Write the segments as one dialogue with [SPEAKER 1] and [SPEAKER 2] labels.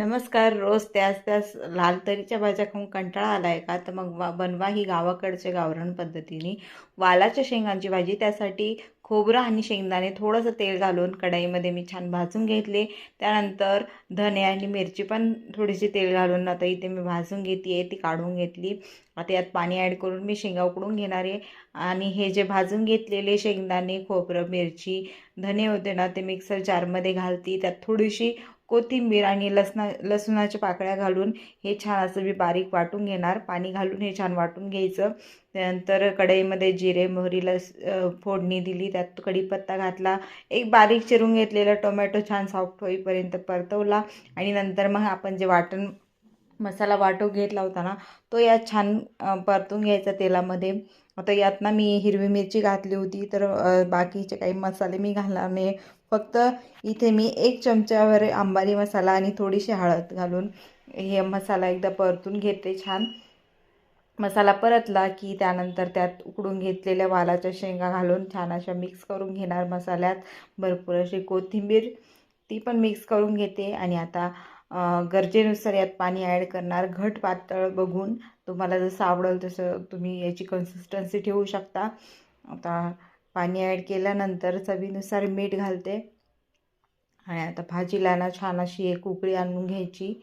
[SPEAKER 1] नमस्कार रोज त्याच त्याच लाल तरीच्या भाज्या खाऊन कंटाळा आला आहे का? तर मग वा बनवा ही गावाकडच्या गावरण पद्धतीने. वालाच्या शेंगांची भाजी त्यासाठी खोबरं आणि शेंगदाणे थोडंसं तेल घालून कढाईमध्ये मी छान भाजून घेतले. त्यानंतर धने आणि मिरची पण थोडीशी तेल घालून आता इथे मी भाजून घेतली आहे ती काढून घेतली. आता यात पाणी ॲड करून मी शेंगा उकडून घेणार आहे. आणि हे जे भाजून घेतलेले शेंगदाणे खोबरं मिरची धने होते ना ते मिक्सर जारमध्ये घालती. त्यात थोडीशी कोथिंबीर आणि लसणा लसुणाच्या पाकळ्या घालून हे छान असं मी बारीक वाटून घेणार. पाणी घालून हे छान वाटून घ्यायचं. त्यानंतर कढईमध्ये जिरे मोहरी लस फोडणी दिली. त्यात कढीपत्ता घातला. एक बारीक चिरून घेतलेला टोमॅटो छान सॉफ्ट होईपर्यंत परतवला. आणि नंतर मग आपण जे वाटण मसाला वाटो घेतला होता ना तो यात छान परतून घ्यायचा तेलामध्ये. आता यात ना मी हिरवी मिरची घातली होती तर बाकीचे काही मसाले मी घालणार नाही. फक्त इथे मी एक चमच्यावर आंबारी मसाला आणि थोडीशी हळद घालून हे मसाला एकदा परतून घेते छान. मसाला परतला की त्यानंतर त्यात उकडून घेतलेल्या वालाच्या शेंगा घालून छान अशा मिक्स करून घेणार मसाल्यात. भरपूर अशी कोथिंबीर ती पण मिक्स करून घेते. आणि आता गरजेनुसार यात पाणी ॲड करणार. घट पातळ बघून तुम्हाला जसं आवडेल तसं तुम्ही याची कन्सिस्टन्सी ठेवू शकता. आता पाणी ॲड केल्यानंतर चवीनुसार मीठ घालते. आणि आता भाजीला ना छान अशी एक उकळी आणून घ्यायची.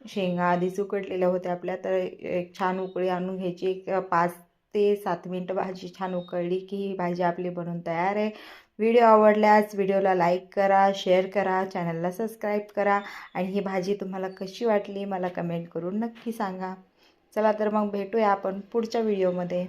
[SPEAKER 1] शेंगा आधीच उकडलेल्या होत्या आपल्या तर एक छान उकळी आणून घ्यायची. एक पाच ते सात मिनटं भाजी छान उकळली की ही भाजी आपली बनून तयार आहे. व्हिडिओ आवडल्यास व्हिडिओला लाईक करा शेअर करा चॅनलला सबस्क्राईब करा आणि ही भाजी तुम्हाला कशी वाटली मला कमेंट करून नक्की सांगा. चला तर मग भेटूया आपण पुढच्या व्हिडिओमध्ये.